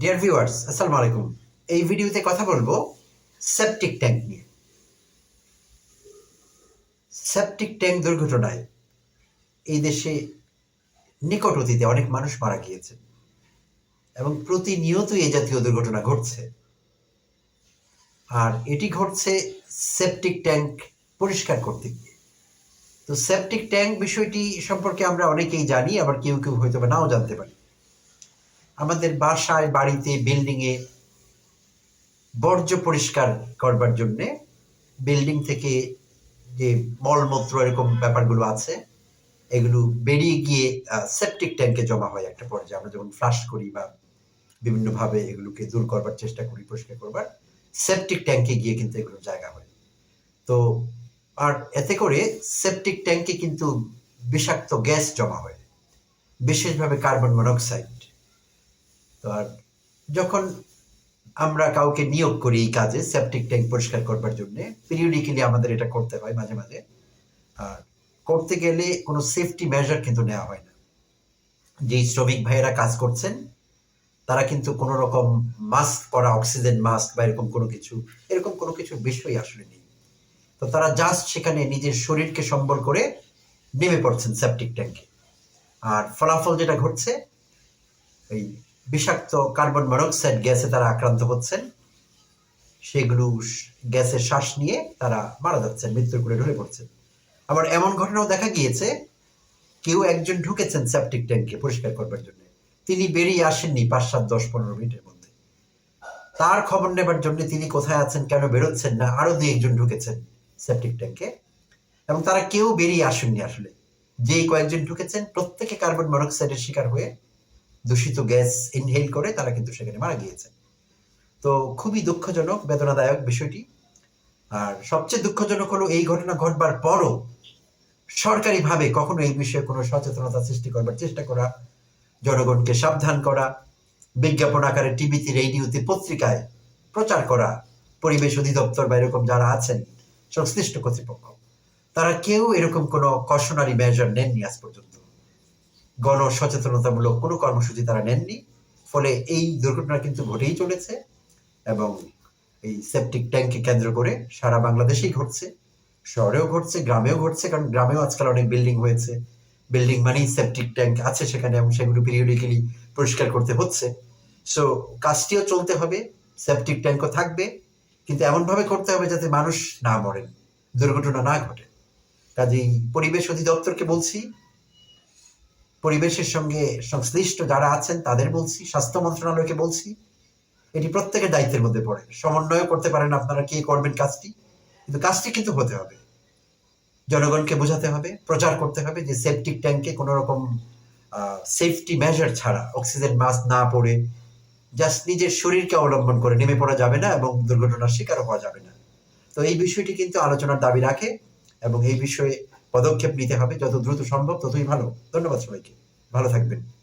Dear viewers আসসালামু আলাইকুম এই ভিডিওতে কথা বলব সেপটিক ট্যাঙ্ক নিয়ে। সেপটিক ট্যাঙ্ক দুর্ঘটনায় এই দেশে নিকট অতীতে অনেক মানুষ মারা গিয়েছে এবং প্রতিনিয়ত এই জাতীয় দুর্ঘটনা ঘটছে। আর এটি ঘটছে সেপটিক ট্যাঙ্ক পরিষ্কার করতে গিয়ে। তো সেপটিক ট্যাঙ্ক বিষয়টি সম্পর্কে আমরা অনেকেই জানি, আবার কেউ কেউ হয়তো নাও জানতে পারি। আমাদের বাসায়, বাড়িতে বিল্ডিংয়ে বর্জ্য পরিষ্কার করবার জন্যে বিল্ডিং থেকে যে মলমূত্র এরকম ব্যাপারগুলো আছে, এগুলো বেরিয়ে গিয়ে সেপটিক ট্যাঙ্কে জমা হয় একটা পর্যায়ে। আমরা যখন ফ্লাশ করি বা বিভিন্নভাবে এগুলোকে দূর করবার চেষ্টা করি, পরিষ্কার করবার সেপটিক ট্যাঙ্কে গিয়ে কিন্তু এগুলো জায়গা হয়। তো আর এতে করে সেপটিক ট্যাঙ্কে কিন্তু বিষাক্ত গ্যাস জমা হয়। বিশেষভাবে কার্বন মনোক্সাইড তো আর যখন আমরা কাউকে নিয়োগ করি এই কাজে সেপটিক ট্যাঙ্ক পরিষ্কার করবার জন্য পিরিয়ডিক্যালি আমাদের এটা করতে হয় মাঝে মাঝে। আর করতে গেলে কোনো সেফটি মেজার কিন্তু নেওয়া হয় না। যেই শ্রমিক ভাইয়েরা কাজ করছেন, তারা কিন্তু কোনো রকম মাস্ক পরা অক্সিজেন মাস্ক বা এরকম কোনো কিছু, এরকম কোনো কিছু বিষয় আসলে নেই। তো তারা জাস্ট সেখানে নিজের শরীরকে সম্বল করে নেমে পড়ছেন সেপটিক ট্যাঙ্কে আর ফলাফল যেটা ঘটছে, এই বিষাক্ত কার্বন মনোক্সাইড গ্যাসে তারা আক্রান্ত হচ্ছেন। সেগুলো গ্যাসের শ্বাস নিয়ে তারা মারা যাচ্ছেন, মৃত্যুর করে ঢলে পড়ছেন। আবার এমন ঘটনাও দেখা গিয়েছে, কেউ একজন ঢুকেছেন সেপটিক ট্যাঙ্কে পরিষ্কার করবার জন্য। তিনি বেরিয়ে আসেননি পাঁচ সাত দশ পনেরো মিনিটের মধ্যে। তার খবর নেবার জন্য তিনি কোথায় আছেন, কেন বেরোচ্ছেন না আরও দুই একজন ঢুকেছেন সেপটিক ট্যাঙ্কে এবং তারা কেউ বেরিয়ে আসেননি আসলে। যেই কয়েকজন ঢুকেছেন, প্রত্যেকে কার্বন মনোক্সাইডের শিকার হয়ে দূষিত গ্যাস ইনহেল করে তারা কিন্তু সেখানে মারা গিয়েছে। তো খুবই দুঃখজনক, বেদনাদায়ক বিষয়টি। আর সবচেয়ে দুঃখজনক হলো এই ঘটনা ঘটবার পরও সরকারিভাবে কখনো এই বিষয়ে কোনো সচেতনতা সৃষ্টি করবার চেষ্টা করা, জনগণকে সাবধান করা, বিজ্ঞাপন আকারে টিভিতে রেডিওতে পত্রিকায় প্রচার করা, পরিবেশ অধিদপ্তর বা এরকম যারা আছেন, সংশ্লিষ্ট কর্তৃপক্ষ, তারা কেউ এরকম কোনো কশনারি মেজার নেননি আজ পর্যন্ত। গণ সচেতনতামূলক কোনো কর্মসূচি তারা নেননি। ফলে এই দুর্ঘটনা কিন্তু ঘটেই চলেছে এবং এই সেপটিক ট্যাঙ্ককে কেন্দ্র করে সারা বাংলাদেশেই ঘটছে। শহরেও ঘটছে, গ্রামেও ঘটছে, কারণ গ্রামেও আজকাল অনেক বিল্ডিং হয়েছে। বিল্ডিং মানেই সেপটিক ট্যাঙ্ক আছে সেখানে এবং সেগুলো পিরিয়ডিক্যালি পরিষ্কার করতে হচ্ছে। সো কাজটিও চলতে হবে সেপটিক ট্যাঙ্কও থাকবে, কিন্তু এমনভাবে করতে হবে যাতে মানুষ না মরেন, দুর্ঘটনা না ঘটে। কাজেই পরিবেশ অধিদপ্তরকে বলছি পরিবেশের সঙ্গে সংশ্লিষ্ট যারা আছেন, তাদের বলছি, স্বাস্থ্য মন্ত্রণালয়কে বলছি, এটি প্রত্যেকের দায়িত্বের মধ্যে পড়ে। সমন্বয় করতে পারেন আপনারা কে করবেন কাজটি, কিন্তু কাজটি কিন্তু হতে হবে। জনগণকে বোঝাতে হবে, প্রচার করতে হবে যে সেপটিক ট্যাঙ্কে কোনো রকম সেফটি মেজার ছাড়া অক্সিজেন মাস্ক না পরে জাস্ট নিজের শরীরকে অবলম্বন করে নেমে পড়া যাবে না এবং দুর্ঘটনার শিকারও হওয়া যাবে না। তো এই বিষয়টি কিন্তু আলোচনার দাবি রাখে এবং এই বিষয়ে পদক্ষেপ নিতে হবে। যত দ্রুত সম্ভব ততই ভালো। ধন্যবাদ সবাইকে। ভালো থাকবেন।